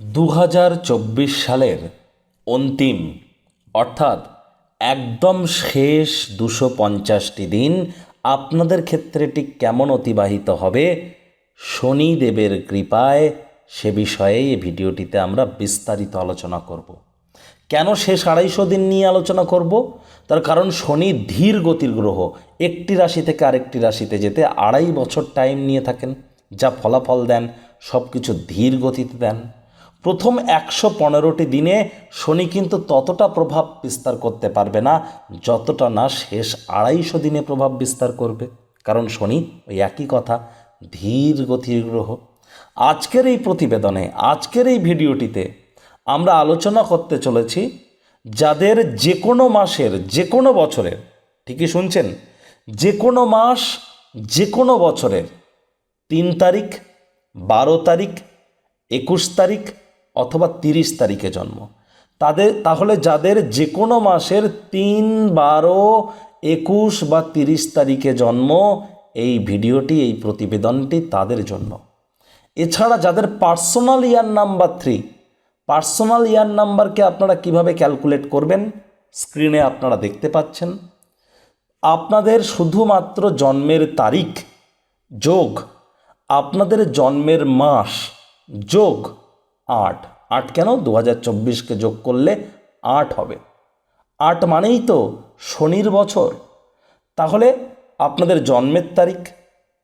দু হাজার চব্বিশ সালের অন্তিম, অর্থাৎ একদম শেষ দুশো পঞ্চাশটি দিন আপনাদের ক্ষেত্রে ঠিক কেমন অতিবাহিত হবে শনিদেবের কৃপায় সে বিষয়ে এই ভিডিওটিতে আমরা বিস্তারিত আলোচনা করব। কেন শেষ আড়াইশো দিন নিয়ে আলোচনা করব? তার কারণ শনি ধীর গতির গ্রহ, একটি রাশি থেকে আরেকটি রাশিতে যেতে আড়াই বছর টাইম নিয়ে থাকেন, যা ফলাফল দেন সব কিছু ধীর গতিতে দেন। প্রথম একশো পনেরোটি দিনে শনি কিন্তু ততটা প্রভাব বিস্তার করতে পারবে না, যতটা না শেষ আড়াইশো দিনে প্রভাব বিস্তার করবে। কারণ শনি ওই একই কথা, ধীর গতির গ্রহ। আজকের এই প্রতিবেদনে, আজকের এই ভিডিওটিতে আমরা আলোচনা করতে চলেছি যাদের যে কোনো মাসের যে কোনো বছরের, ঠিকই শুনছেন? যে কোনো মাস যে কোনো বছরের, তিন তারিখ, বারো তারিখ, একুশ তারিখ অথবা তিরিশ তারিখে জন্ম। তাদের, তাহলে যাদের যে কোনো মাসের তিন, বারো, একুশ বা তিরিশ তারিখে জন্ম, এই ভিডিওটি, এই প্রতিবেদনটি তাদের জন্য। এছাড়া যাদের personal year number three, personal year নাম্বারকে আপনারা কীভাবে ক্যালকুলেট করবেন? স্ক্রিনে আপনারা দেখতে পাচ্ছেন। আপনাদের শুধুমাত্র জন্মের তারিখ, যোগ। আপনাদের জন্মের মাস, যোগ। আট। আট কেন? দু হাজার চব্বিশকে যোগ করলে আট হবে। আট মানেই তো শনির বছর। তাহলে আপনাদের জন্মের তারিখ,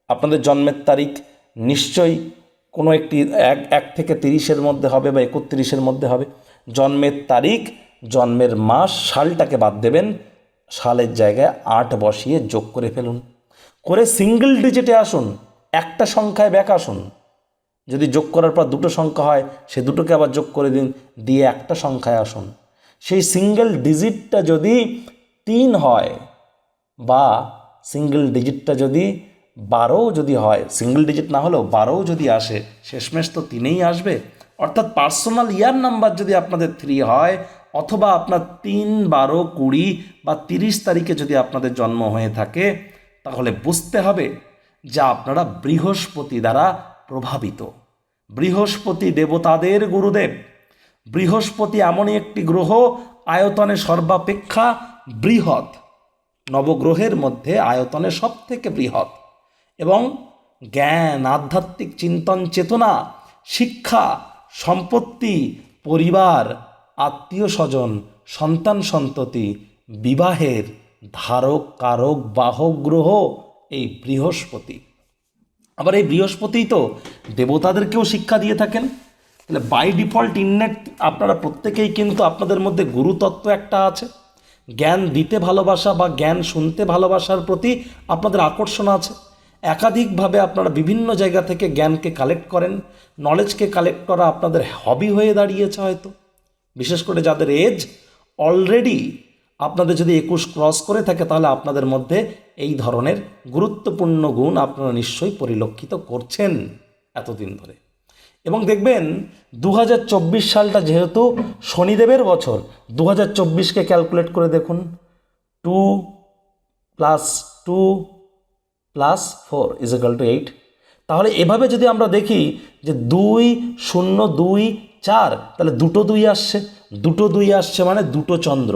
আপনাদের জন্মের তারিখ নিশ্চয়ই কোনো একটি এক এক থেকে তিরিশের মধ্যে হবে বা একত্রিশের মধ্যে হবে। জন্মের তারিখ, জন্মের মাস, সালটাকে বাদ দেবেন। সালের জায়গায় আট বসিয়ে যোগ করে ফেলুন। করে সিঙ্গেল ডিজিটে আসুন। একটা সংখ্যায় ব্যাক আসুন। যদি যোগ করার পর দুটো সংখ্যা হয়, সে দুটোকে আবার যোগ করে দিন, দিয়ে একটা সংখ্যায় আসুন। সেই সিঙ্গেল ডিজিটটা যদি তিন হয় বা সিঙ্গেল ডিজিটটা যদি বারোও যদি হয় সিঙ্গেল ডিজিট না হলেও বারোও যদি আসে, শেষমেশ তো তিনেই আসবে। অর্থাৎ পার্সোনাল ইয়ার নাম্বার যদি আপনাদের থ্রি হয়, অথবা আপনার তিন, বারো, কুড়ি বা তিরিশ তারিখে যদি আপনাদের জন্ম হয়ে থাকে, তাহলে বুঝতে হবে যা আপনারা বৃহস্পতি দ্বারা প্রভাবিত। বৃহস্পতি দেবতাদের গুরুদেব। বৃহস্পতি এমনই একটি গ্রহ, আয়তনে সর্বাপেক্ষা বৃহৎ। নবগ্রহের মধ্যে আয়তনে সব থেকে বৃহৎ। এবং জ্ঞান, আধ্যাত্মিক চিন্তন, চেতনা, শিক্ষা, সম্পত্তি, পরিবার আত্মীয় স্বজন সন্তান সন্ততি, বিবাহের ধারক, কারক, বাহক গ্রহ এই বৃহস্পতি। আবার এই বৃহস্পতিই তো দেবতাদেরকেও শিক্ষা দিয়ে থাকেন। তাহলে বাই ডিফল্ট ইননেট আপনারা প্রত্যেকেই কিন্তু আপনাদের মধ্যে গুরুতত্ত্ব একটা আছে। জ্ঞান দিতে ভালোবাসা বা জ্ঞান শুনতে ভালোবাসার প্রতি আপনাদের আকর্ষণ আছে। একাধিকভাবে আপনারা বিভিন্ন জায়গা থেকে জ্ঞানকে কালেক্ট করেন নলেজকে কালেক্ট করা আপনাদের হবি হয়ে দাঁড়িয়েছে হয়তো। বিশেষ করে যাদের এজ অলরেডি আপনাদের যদি একুশ ক্রস করে থাকে, তাহলে আপনাদের মধ্যে এই ধরনের গুরুত্বপূর্ণ গুণ আপনারা নিশ্চয়ই পরিলক্ষিত করছেন এতদিন ধরে। এবং দেখবেন দু হাজার চব্বিশ সালটা যেহেতু শনিদেবের বছর দু হাজার চব্বিশকে ক্যালকুলেট করে দেখুন। Two plus two plus four is equal to eight তাহলে এভাবে যদি আমরা দেখি যে দুই শূন্য দুই চার, তাহলে দুটো দুই আসছে। দুটো দুই আসছে মানে দুটো চন্দ্র।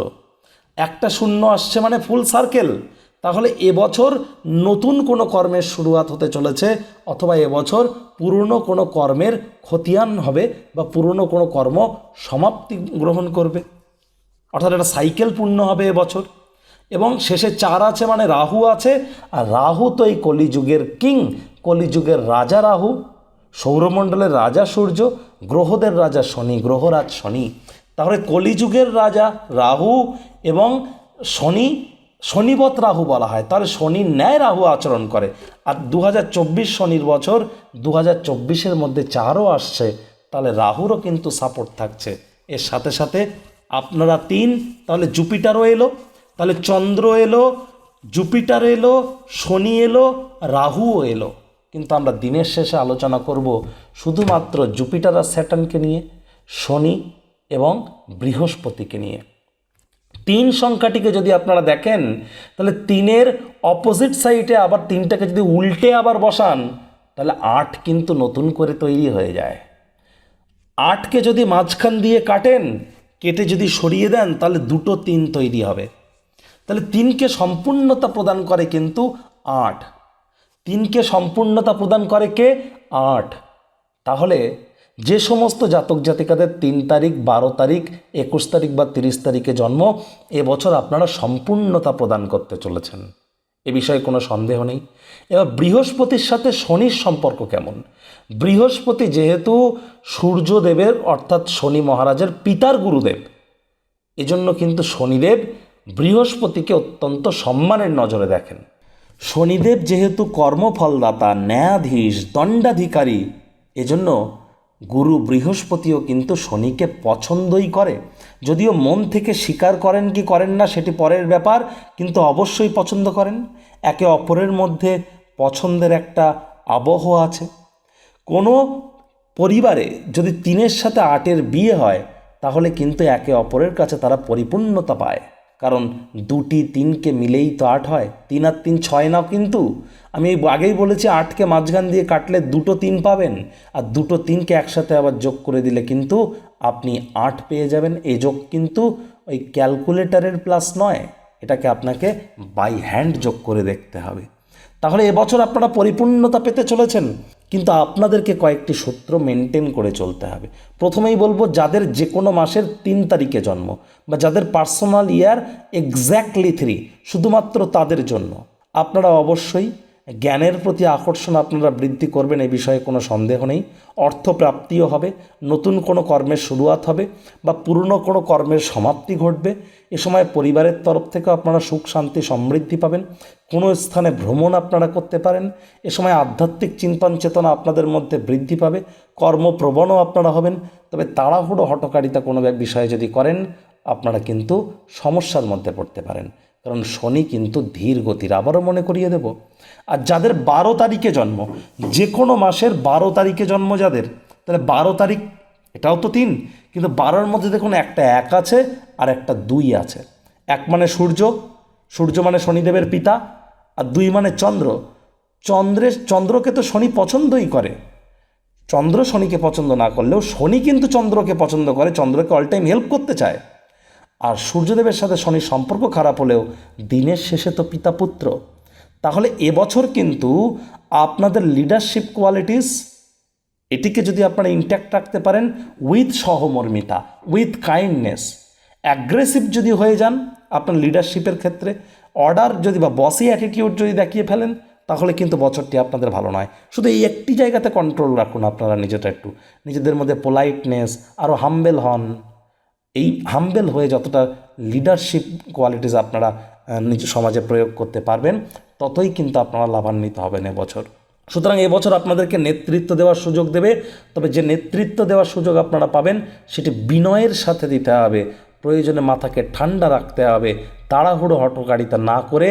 একটা শূন্য আসছে মানে ফুল সার্কেল তাহলে এবছর নতুন কোনো কর্মের শুরুয়াত হতে চলেছে অথবা এবছর পুরনো কোনো কর্মের খতিয়ান হবে বা পুরনো কোনো কর্ম সমাপ্তি গ্রহণ করবে। অর্থাৎ একটা সাইকেল পূর্ণ হবে এবছর। এবং শেষে চার আছে মানে রাহু আছে। আর রাহু তো এই কলিযুগের কিং কলিযুগের রাজা রাহু। সৌরমণ্ডলের রাজা সূর্য, গ্রহদের রাজা শনি, গ্রহরাজ শনি। তাহলে কলিযুগের রাজা রাহু এবং শনি শনিবত রাহু বলা হয়। তাহলে শনির ন্যায় রাহু আচরণ করে। আর দু হাজার চব্বিশ শনির বছর দু হাজার মধ্যে চারও আসছে, তাহলে রাহুরও কিন্তু সাপোর্ট থাকছে। এর সাথে সাথে আপনারা তিন, তাহলে জুপিটারও এলো, তাহলে চন্দ্র এলো, জুপিটার এলো, শনি এলো, রাহুও এলো। কিন্তু আমরা দিনের শেষে আলোচনা করব শুধুমাত্র জুপিটার আর স্যাটার্নকে নিয়ে। শনি এবং বৃহস্পতিকে নিয়ে। তিন সংখ্যাটিকে যদি আপনারা দেখেন, তাহলে তিনের অপোজিট সাইডে আবার তিনটাকে যদি উল্টে আবার বসান, তাহলে আট কিন্তু নতুন করে তৈরি হয়ে যায়। আটকে যদি মাঝখান দিয়ে কাটেন, কেটে যদি সরিয়ে দেন, তাহলে দুটো তিন তৈরি হবে। তাহলে তিনকে সম্পূর্ণতা প্রদান করে কিন্তু আট। তিনকে সম্পূর্ণতা প্রদান করে কে? আট। তাহলে যে সমস্ত জাতক জাতিকাদের তিন তারিখ, বারো তারিখ, একুশ তারিখ বা তিরিশ তারিখে জন্ম এবছর আপনারা সম্পূর্ণতা প্রদান করতে চলেছেন। এ বিষয়ে কোনো সন্দেহ নেই। এবার বৃহস্পতির সাথে শনির সম্পর্ক কেমন? বৃহস্পতি যেহেতু সূর্যদেবের, অর্থাৎ শনি মহারাজের পিতার গুরুদেব। এজন্য কিন্তু শনিদেব বৃহস্পতিকে অত্যন্ত সম্মানের নজরে দেখেন। শনিদেব যেহেতু কর্মফলদাতা, ন্যায়াধীশ, দণ্ডাধিকারী, এজন্য গুরু বৃহস্পতিও কিন্তু শনিকে পছন্দই করে। যদিও মন থেকে স্বীকার করেন কি করেন না সেটি পরের ব্যাপার, কিন্তু অবশ্যই পছন্দ করেন। একে অপরের মধ্যে পছন্দের একটা আবহ আছে। কোনো পরিবারে যদি তিনের সাথে আটের বিয়ে হয়, তাহলে কিন্তু একে অপরের কাছে তারা পরিপূর্ণতা পায়। কারণ দুটি তিনকে মিলেই তো আট হয়। তিন আর তিন ছয় না কিন্তু। আমি আগেই বলেছি আটকে মাঝখান দিয়ে কাটলে দুটো তিন পাবেন। আর দুটো তিনকে একসাথে আবার যোগ করে দিলে কিন্তু আপনি আট পেয়ে যাবেন। এই যোগ কিন্তু ওই ক্যালকুলেটরের প্লাস নয়। এটাকে আপনাকে বাই হ্যান্ড যোগ করে দেখতে হবে। তাহলে এবছর আপনারা পরিপূর্ণতা পেতে চলেছেন। কিন্তু আপনাদেরকে কয়েকটি সূত্র মেনটেন করে চলতে হবে। প্রথমেই বলব, যাদের যে কোনো মাসের তিন তারিখে জন্ম বা যাদের পার্সোনাল ইয়ার এক্স্যাক্টলি থ্রি শুধুমাত্র তাদের জন্য। আপনারা অবশ্যই জ্ঞানের প্রতি আকর্ষণ আপনারা বৃদ্ধি করবেন এ বিষয়ে কোনো সন্দেহ নেই। অর্থপ্রাপ্তিও হবে, নতুন কোনো কর্মের শুরুয়াত হবে বা পুরনো কোনো কর্মের সমাপ্তি ঘটবে। এ সময় পরিবারের তরফ থেকে আপনারা সুখ, শান্তি, সমৃদ্ধি পাবেন। কোনো স্থানে ভ্রমণ আপনারা করতে পারেন। এ সময় আধ্যাত্মিক চিন্তন চেতনা আপনাদের মধ্যে বৃদ্ধি পাবে। কর্মপ্রবণও আপনারা হবেন। তবে তাড়াহুড়ো হটকারিতা কোনো বিষয়ে যদি করেন, আপনারা কিন্তু সমস্যার মধ্যে পড়তে পারেন। কারণ শনি কিন্তু ধীর গতির। আবারও মনে করিয়ে দেব। আর যাদের বারো তারিখে জন্ম, যে কোনো মাসের বারো তারিখে জন্ম যাদের, তাহলে বারো তারিখ, এটাও তো তিন, কিন্তু বারোর মধ্যে দেখুন একটা এক আছে আর একটা দুই আছে। এক মানে সূর্য সূর্য মানে শনিদেবের পিতা, আর দুই মানে চন্দ্র। চন্দ্রের চন্দ্রকে তো শনি পছন্দই করে। চন্দ্র শনিকে পছন্দ না করলেও শনি কিন্তু চন্দ্রকে পছন্দ করে, চন্দ্রকে অল টাইম হেল্প করতে চায়। আর সূর্যদেবের সাথে শনির সম্পর্ক খারাপ হলেও দিনের শেষে তো পিতা পুত্র। তাহলে এবছর কিন্তু আপনাদের লিডারশিপ কোয়ালিটিস এটিকে যদি আপনারা ইনট্যাক্ট রাখতে পারেন উইথ সহমর্মিতা উইথ কাইন্ডনেস অ্যাগ্রেসিভ যদি হয়ে যান আপনার লিডারশিপের ক্ষেত্রে অর্ডার যদি বা বসি অ্যাটিটিউড যদি দেখিয়ে ফেলেন, তাহলে কিন্তু বছরটি আপনাদের ভালো নয়। শুধু এই একটি জায়গাতে কন্ট্রোল রাখুন আপনারা নিজেটা একটু। নিজেদের মধ্যে পোলাইটনেস আরও হাম্বেল হন। এই হাম্বেল হয়ে যতটা লিডারশিপ কোয়ালিটিস আপনারা নিজ সমাজে প্রয়োগ করতে পারবেন, ততই কিন্তু আপনারা লাভান্বিত হবেন এবছর। সুতরাং এবছর আপনাদেরকে নেতৃত্ব দেওয়ার সুযোগ দেবে, তবে যে নেতৃত্ব দেওয়ার সুযোগ আপনারা পাবেন, সেটি বিনয়ের সাথে দিতে হবে, প্রয়োজনে মাথাকে ঠান্ডা রাখতে হবে, তাড়াহুড়ো হটকারিতা না করে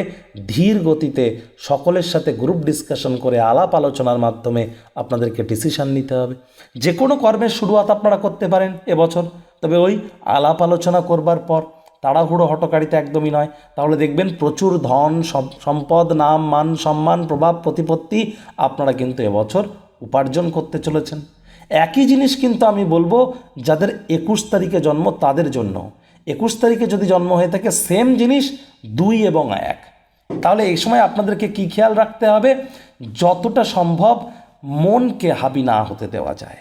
ধীর গতিতে সকলের সাথে গ্রুপ ডিসকাশন করে আলাপ আলোচনার মাধ্যমে আপনাদেরকে ডিসিশন নিতে হবে। যে কোনো কর্মের শুরুয়াত আপনারা করতে পারেন এবছর। তবে ওই আলাপ আলোচনা করবার পর তাড়াহুড়ো হটকারিতা একদমই নয়। তাহলে দেখবেন প্রচুর ধন সম- সম্পদ, নাম, মান, সম্মান, প্রভাব, প্রতিপত্তি আপনারা কিন্তু এবছর উপার্জন করতে চলেছেন। একই জিনিস কিন্তু আমি বলব, যাদের একুশ তারিখে জন্ম তাদের জন্য। একুশ তারিখে যদি জন্ম হয়ে থাকে সেম জিনিস, দুই এবং এক। তাহলে এই সময় আপনাদেরকে কি খেয়াল রাখতে হবে? যতটা সম্ভব মনকে হাবি না হতে দেওয়া যায়।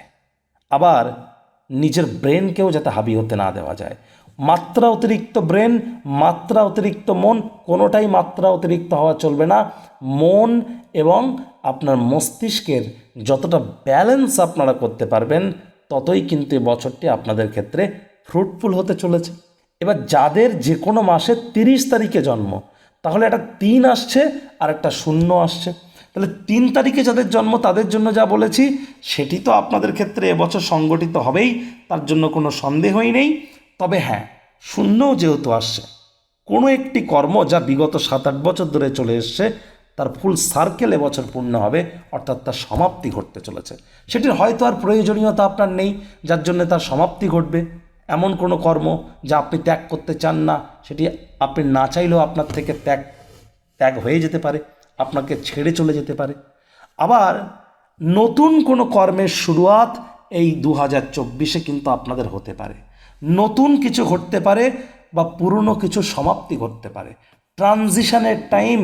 আবার নিজের ব্রেনকেও যাতে হাবি হতে না দেওয়া যায়। মাত্রা অতিরিক্ত ব্রেন, মাত্রা অতিরিক্ত মন, কোনোটাই মাত্রা অতিরিক্ত হওয়া চলবে না। মন এবং আপনার মস্তিষ্কের যতটা ব্যালেন্স আপনারা করতে পারবেন, ততই কিন্তু এই বছরটি আপনাদের ক্ষেত্রে ফ্রুটফুল হতে চলেছে। এবার যাদের যে কোনো মাসে তিরিশ তারিখে জন্ম, তাহলে একটা তিন আসছে আর একটা শূন্য আসছে। তাহলে তিন তারিখে যাদের জন্ম, তাদের জন্য যা বলেছি, সেটি তো আপনাদের ক্ষেত্রে এবছর সংগঠিত হবেই, তার জন্য কোনো সন্দেহই নেই। তবে হ্যাঁ শূন্যও যেহেতু আসছে, কোনো একটি কর্ম যা বিগত সাত আট বছর ধরে চলে এসছে, তার ফুল সার্কেল এবছর পূর্ণ হবে, অর্থাৎ তার সমাপ্তি ঘটতে চলেছে। সেটির হয়তো আর প্রয়োজনীয়তা আপনার নেই, যার জন্য তার সমাপ্তি ঘটবে। এমন কোনো কর্ম যা আপনি ত্যাগ করতে চান না, সেটি আপনি না চাইলেও আপনার থেকে ত্যাগ ত্যাগ হয়ে যেতে পারে। আপনাকে ছেড়ে চলে যেতে পারে। আবার নতুন কোনো কর্মের শুরুয়াত এই দু হাজার চব্বিশে কিন্তু আপনাদের হতে পারে। নতুন কিছু ঘটতে পারে বা পুরনো কিছু সমাপ্তি ঘটতে পারে। ট্রানজিশনের টাইম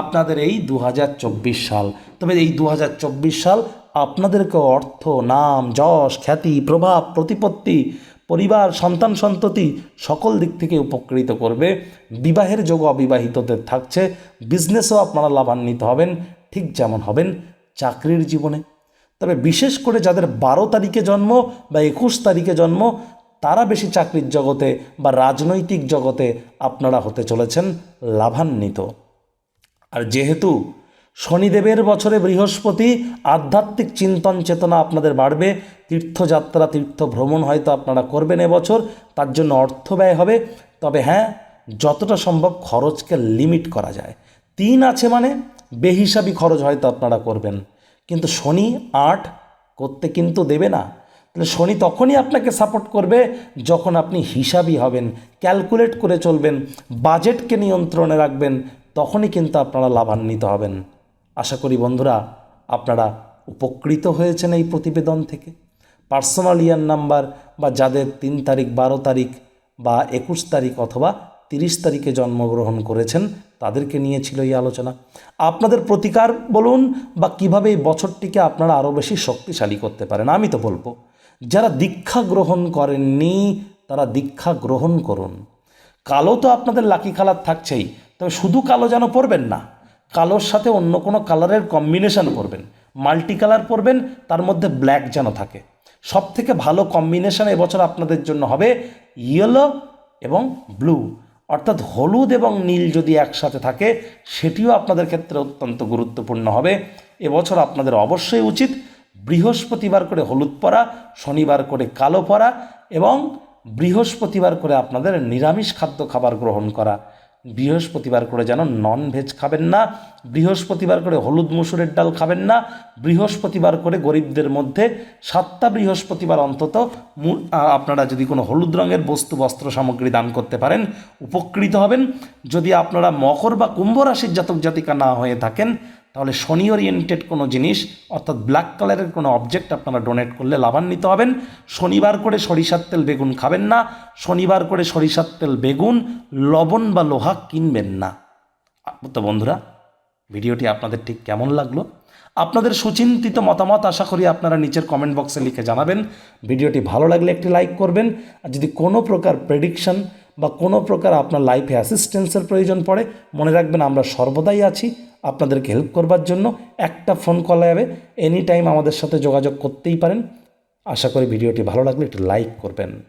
আপনাদের এই দু হাজার চব্বিশ সাল। তবে এই দু হাজার চব্বিশ সাল আপনাদেরকে অর্থ, নাম, যশ, খ্যাতি, প্রভাব, প্রতিপত্তি পরিবার, সন্তান, সন্ততি সকল দিক থেকে উপকৃত করবে। বিবাহের যোগ অবিবাহিতদের থাকছে। বিজনেসও আপনারা লাভান্বিত হবেন। ঠিক যেমন হবেন চাকরির জীবনে। তবে বিশেষ করে যাদের বারো তারিখে জন্ম বা একুশ তারিখে জন্ম, তারা বেশি চাকরির জগতে বা রাজনৈতিক জগতে আপনারা হতে চলেছেন লাভান্বিত। আর যেহেতু শনিদেবের বছরে বৃহস্পতি, আধ্যাত্মিক চিন্তন চেতনা আপনাদের বাড়বে, তীর্থযাত্রা তীর্থ ভ্রমণ হয়তো আপনারা করবেন এবছর, তার জন্য অর্থ ব্যয় হবে। তবে হ্যাঁ যতটা সম্ভব খরচকে লিমিট করা যায়। তিন আছে মানে বেহিসাবি খরচ হয়তো আপনারা করবেন। কিন্তু শনি আট করতে কিন্তু দেবে না। তাহলে শনি তখনই আপনাকে সাপোর্ট করবে যখন আপনি হিসাবই হবেন ক্যালকুলেট করে চলবেন বাজেটকে নিয়ন্ত্রণে রাখবেন, তখনই কিন্তু আপনারা লাভান্বিত হবেন। আশা করি বন্ধুরা আপনারা উপকৃত হয়েছেন এই প্রতিবেদন থেকে। পার্সোনাল ইয়ার নাম্বার বা যাদের তিন তারিখ, বারো তারিখ বা একুশ তারিখ অথবা তিরিশ তারিখে জন্মগ্রহণ করেছেন, তাদেরকে নিয়ে ছিল এই আলোচনা। আপনাদের প্রতিকার বলুন বা কীভাবে এই বছরটিকে আপনারা আরও বেশি শক্তিশালী করতে পারেন, আমি তো বলব। যারা দীক্ষা গ্রহণ করেননি, তারা দীক্ষা গ্রহণ করুন। কালো তো আপনাদের লাকি কালার থাকছেই, তবে শুধু কালো যেন পরবেন না। কালোর সাথে অন্য কোনো কালারের কম্বিনেশন করবেন মাল্টি কালার পরবেন, তার মধ্যে ব্ল্যাক যেন থাকে। সব থেকে ভালো কম্বিনেশন এবছর আপনাদের জন্য হবে ইয়েলো এবং ব্লু। অর্থাৎ হলুদ এবং নীল যদি একসাথে থাকে, সেটিও আপনাদের ক্ষেত্রে অত্যন্ত গুরুত্বপূর্ণ হবে। এবছর আপনাদের অবশ্যই উচিত বৃহস্পতিবার করে হলুদ পরা, শনিবার করে কালো পরা এবং বৃহস্পতিবার করে আপনাদের নিরামিষ খাদ্য খাবার গ্রহণ করা। বৃহস্পতিবার করে যেন নন ভেজ খাবেন না, বৃহস্পতিবার করে হলুদ মুসুরের ডাল খাবেন না, বৃহস্পতিবার করে গরিবদের মধ্যে সাতটা বৃহস্পতিবার অন্তত আপনারা যদি কোনো হলুদ রঙের বস্তু, বস্ত্র সামগ্রী দান করতে পারেন, উপকৃত হবেন। যদি আপনারা মকর বা কুম্ভ রাশির জাতক জাতিকা না হয়ে থাকেন তাহলে শনি ওরিয়েন্টেড কোনো জিনিস, অর্থাৎ ব্ল্যাক কালারের কোনো অবজেক্ট আপনারা ডোনেট করলে লাভান্বিত হবেন। শনিবার করে সরিষার তেল বেগুন খাবেন না। শনিবার করে সরিষার তেল বেগুন, লবণ বা লোহা কিনবেন না। তো বন্ধুরা, ভিডিওটি আপনাদের ঠিক কেমন লাগল? আপনাদের সুচিন্তিত মতামত আশা করি আপনারা নিচের কমেন্ট বক্সে লিখে জানাবেন। ভিডিওটি ভালো লাগলে একটি লাইক করবেন। আর যদি কোনো প্রকার প্রেডিকশন বা কোনো প্রকার আপনার লাইফে অ্যাসিস্ট্যান্সের প্রয়োজন পড়ে, মনে রাখবেন আমরা সর্বদাই আছি। আপনাদেরকে হেল্প করবার জন্য একটা ফোন কল যাবে এনি টাইম আমাদের সাথে যোগাযোগ করতেই পারেন। আশা করি ভিডিওটি ভালো লাগলে একটু লাইক করবেন।